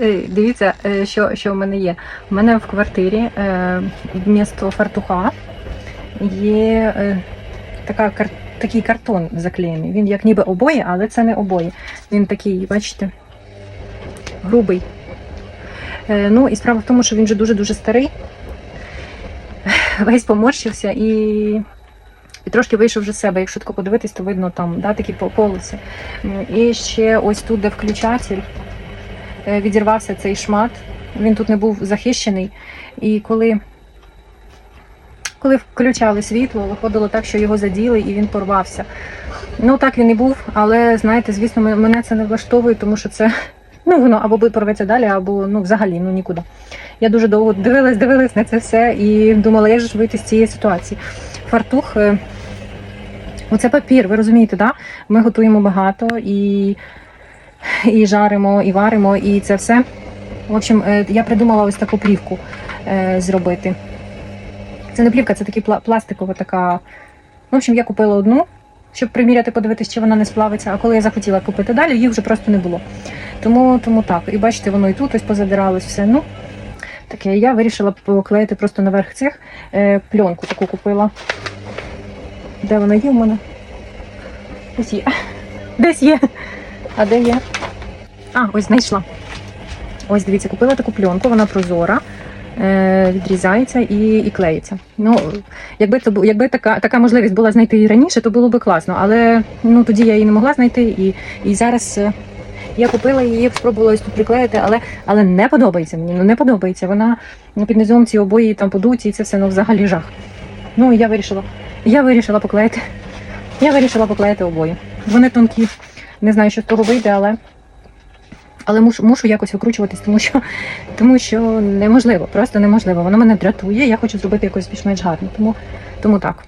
Е, Дивіться, е, що, що в мене є. У мене в квартирі е, вмісто фартуха є така, такий картон заклеєний. Він як ніби обоє, але це не обоє. Він такий, бачите, грубий. Ну і справа в тому, що він вже дуже-дуже старий. Весь поморщився і, і трошки вийшов вже з себе. Якщо тако подивитись, то видно там да, такі по- полоси. І ще ось тут, де включатель, відірвався цей шмат. Він тут не був захищений. І коли, коли включали світло, виходило так, що його заділи і він порвався. Ну так він і був, але знаєте, звісно, мене це не влаштовує, тому що це ну воно або порветься далі, або ну взагалі ну нікуди. Я дуже довго дивилась, дивилась на це все і думала, як ж вийти з цієї ситуації. Фартух. е, Оце папір, ви розумієте, да? Ми готуємо багато і, і жаримо, і варимо, і це все. В общем, е, я придумала ось таку плівку е, зробити. Це не плівка, це така пластикова така. В общем, я купила одну, щоб приміряти, подивитися, чи вона не сплавиться. А коли я захотіла купити далі, її вже просто не було. Тому, тому так. І бачите, воно і тут ось позадиралось все. Ну, таке. Я вирішила поклеїти просто наверх цих е, пленку таку купила. Де вона є в мене? Десь є. Десь є. А де є? А, ось знайшла. Ось дивіться, купила таку пленку, вона прозора, е, відрізається і, і клеїться. Ну, якби то якби така, така можливість була знайти її раніше, то було б класно. Але ну, тоді я її не могла знайти. І, і зараз е, я купила її, спробувала ось тут приклеїти, але, але не подобається мені. Ну не подобається. Вона ну, під низом ці обої там подуті, і це все ну, взагалі жах. Ну і я вирішила. Я вирішила поклеїти. Я вирішила поклеїти обої. Вони тонкі. Не знаю, що з того вийде, але. Але мушу, мушу якось викручуватись, тому що, тому що неможливо, просто неможливо. Воно мене дратує, я хочу зробити якось більш-менш гарно. Тому, тому так.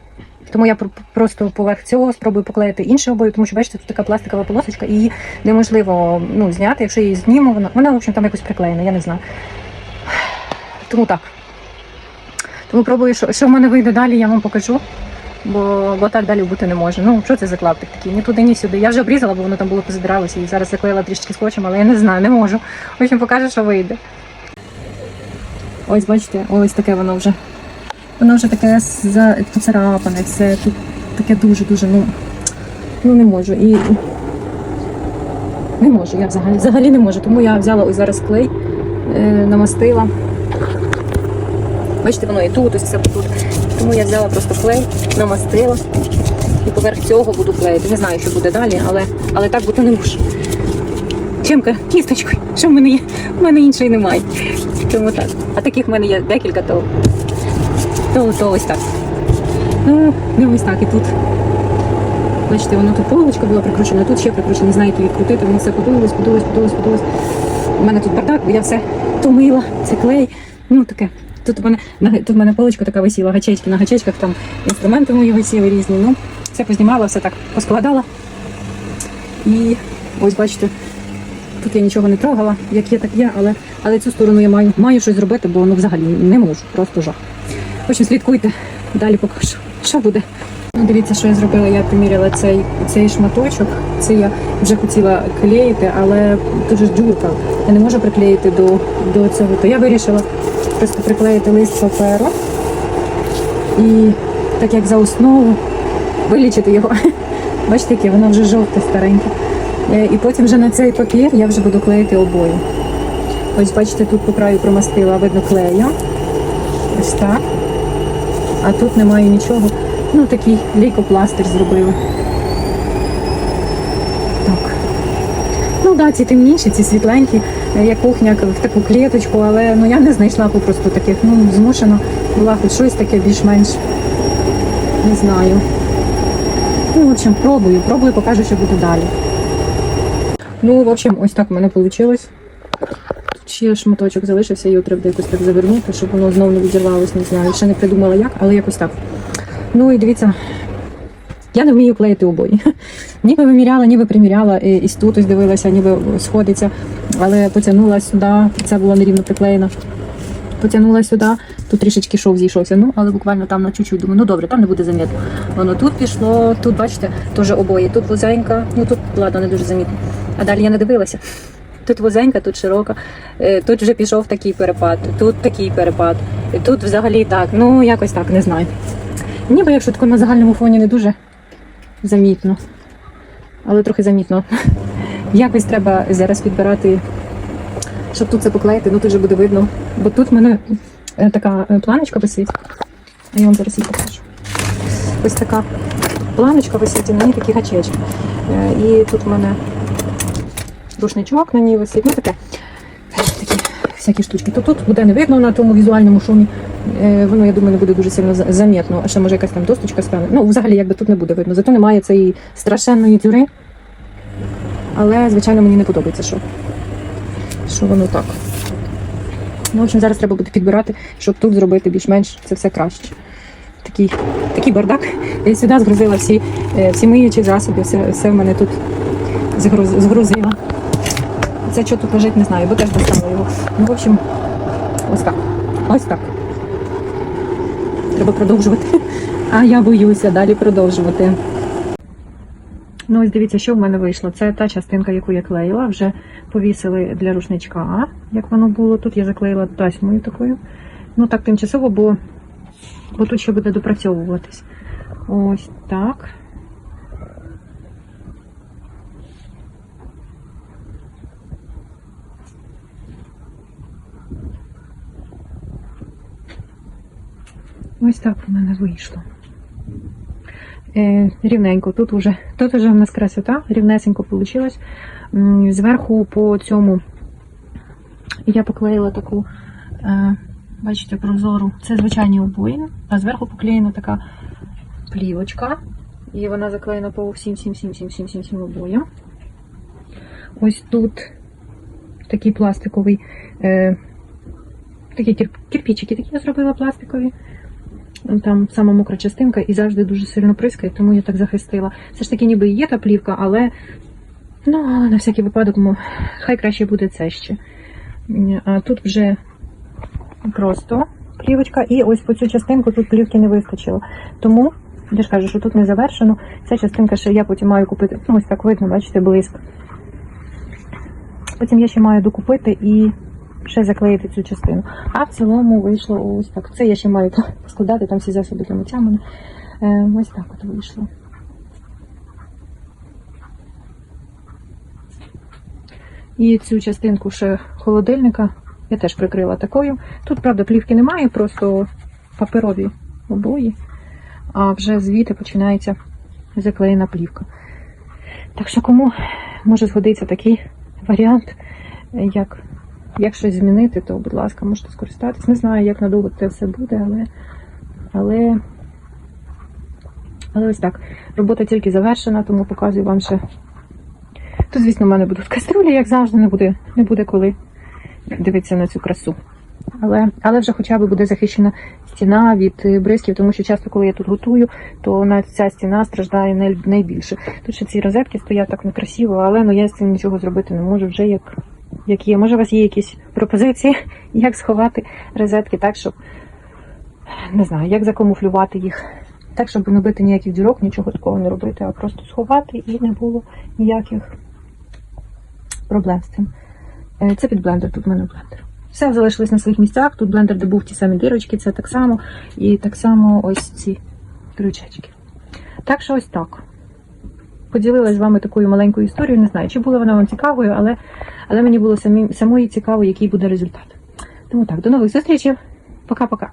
Тому я просто поверх цього спробую поклеїти іншу обою, тому що бачите, тут така пластикова полосочка, і її неможливо ну, зняти. Якщо я її зніму, вона, вона в общем, там якось приклеєна, я не знаю. Тому так. Тому пробую, що, що в мене вийде далі, я вам покажу. Бо, бо так далі бути не може. Ну, що це за клаптик такий? Ні туди, ні сюди. Я вже обрізала, бо воно там було позадиралося і зараз заклеїла трішки скотчем, але я не знаю, не можу. В общем, покажу, що вийде. Ось, бачите, ось таке воно вже. Воно вже таке поцарапане, все тут таке дуже-дуже, ну, ну не можу. І не можу, я взагалі, взагалі не можу. Тому я взяла ось зараз клей, е, намастила. Бачите, воно і тут, ось все тут. Тому я взяла просто клей, намастила і поверх цього буду клеїти. Не знаю, що буде далі, але, але так бути не можу. Чимка, кісточкою, що в мене є? У мене іншої немає. Тому так. А таких в мене є декілька, то, то, то ось так. Ну, не ось так і тут. Бачите, воно тут полочка була прикручена, тут ще прикручена, не знаю, відкрутити, воно все подулось, подулось, подулось, подулось. У мене тут бардак, бо я все томила, це клей. Ну таке. Тут у мене тут в мене поличка така висіла, гачечки на гачечках, там інструменти мої висіли різні. Ну, все познімала, все так поскладала. І ось бачите, тут я нічого не трогала, як є, так є, але, але цю сторону я маю, маю щось зробити, бо ну взагалі не можу, просто жах. В общем, слідкуйте, далі покажу, що буде. Ну, дивіться, що я зробила. Я приміряла цей, цей шматочок. Це я вже хотіла клеїти, але дуже ж дюрка. Я не можу приклеїти до, до цього. То я вирішила просто приклеїти лист паперу і так як за основу вилічити його. Бачите, яке воно вже жовте стареньке. Е, І потім вже на цей папір я вже буду клеїти обої. Ось бачите, тут по краю промастила, видно клею. Ось так. А тут немає нічого. Ну, такий лейкопластир зробила. Так. Ну да, ці темніші, ці світленькі, е, як кухня в таку клеточку, але ну я не знайшла попросту таких. Ну, змушена була хоч щось таке більш-менш. Не знаю. Ну, в общем, пробую, пробую, покажу, що буде далі. Ну, в общем, ось так в мене вийшло. Ще шматочок залишився, його треба якось так завернути, щоб воно знову не відірвалось, не знаю. Ще не придумала як, але якось так. Ну і дивіться, я не вмію клеїти обої. Ніби виміряла, ніби приміряла, і, тут ось дивилася, ніби сходиться, але потягнула сюди, це було нерівно приклеєно. Потягнула сюди, тут трішечки шов зійшовся. Ну, але буквально там на чуть-чуть думаю, ну добре, там не буде замітно. Воно тут пішло, тут, бачите, теж обої, тут вузенька, ну тут, ладно, не дуже замітно. А далі я не дивилася. Тут вузенька, тут широка, е, тут вже пішов такий перепад, тут такий перепад, тут взагалі так. Ну, якось так, не знаю. Ніби якщо тако на загальному фоні не дуже замітно, але трохи замітно. Якось треба зараз підбирати, щоб тут це поклеїти, ну тут вже буде видно. Бо тут в мене е, така е, планочка висить. Я вам зараз її покажу. Ось така планочка висить, і на ній такі гачечки. Е, І тут в мене рушничок на ній висить. Ну таке. Всякі штучки. То тут буде не видно на тому візуальному шумі. Е, Воно, я думаю, не буде дуже сильно замітно. А ще може якась там досточка стане. Ну, взагалі, якби тут не буде видно. Зато немає цієї страшенної дюри. Але, звичайно, мені не подобається, що, що воно так. Ну, в общем, зараз треба буде підбирати, щоб тут зробити більш-менш це все краще. Такий, такий бардак. Я сюди згрузила всі, е, всі миючі засоби, все, все в мене тут згруз. Це що тут лежить, не знаю, бо теж достала його. Ну, в общем, ось так. Ось так. Треба продовжувати. А я боюся далі продовжувати. Ну, ось дивіться, що в мене вийшло. Це та частинка, яку я клеїла. Вже повісили для рушничка, як воно було. Тут я заклеїла тасьмою такою. Ну так тимчасово, бо, бо тут ще буде допрацьовуватись. Ось так. Ось так у мене вийшло. Е, рівненько. Тут уже, тут уже в нас красота, рівнесенько вийшло. Зверху по цьому я поклеїла таку, е, бачите, прозору. Це звичайні обої, а зверху поклеєна така плівочка. І вона заклеєна по всім, всім, всім, всім, всім, всім, всім обоям. Ось тут такий пластиковий, е, такі кирпичики такі я зробила пластикові. Там сама мокра частинка і завжди дуже сильно прискає, тому я так захистила. Все ж таки, ніби є та плівка, але ну, на всякий випадок, хай краще буде це ще. А тут вже просто плівочка, і ось по цю частинку тут плівки не вистачило. Тому я ж кажу, що тут не завершено. Ця частинка ще я потім маю купити. Ну, ось так видно, бачите, блиск. Потім я ще маю докупити і ще заклеїти цю частину. А в цілому вийшло ось так. Це я ще маю складати, там всі засоби для миття мене. Е, ось так от вийшло. І цю частинку ще холодильника я теж прикрила такою. Тут, правда, плівки немає, просто паперові обої, а вже звідти починається заклеєна плівка. Так що кому може згодиться такий варіант, як як щось змінити, то, будь ласка, можете скористатись. Не знаю, як надовго це все буде, але, але, але ось так. Робота тільки завершена, тому показую вам ще. Тут, звісно, в мене будуть каструлі, як завжди, не буде, не буде коли дивитися на цю красу. Але, але вже хоча б буде захищена стіна від е, бризків, тому що часто, коли я тут готую, то навіть ця стіна страждає найбільше. Тут ще ці розетки стоять так некрасиво, але ну, я з цим нічого зробити не можу вже як, як є. Може, у вас є якісь пропозиції, як сховати розетки так, щоб не знаю, як закамуфлювати їх. Так, щоб не бити ніяких дірок, нічого такого не робити, а просто сховати і не було ніяких проблем з цим. Е, Це під блендер, тут в мене блендер. Все залишилось на своїх місцях. Тут блендер, де був ті самі дирочки, це так само. І так само ось ці крючечки. Так що ось так. Поділилась з вами такою маленькою історією. Не знаю, чи була вона вам цікавою, але, але мені було самі, самої цікаво, який буде результат. Тому так, до нових зустрічей. Пока-пока.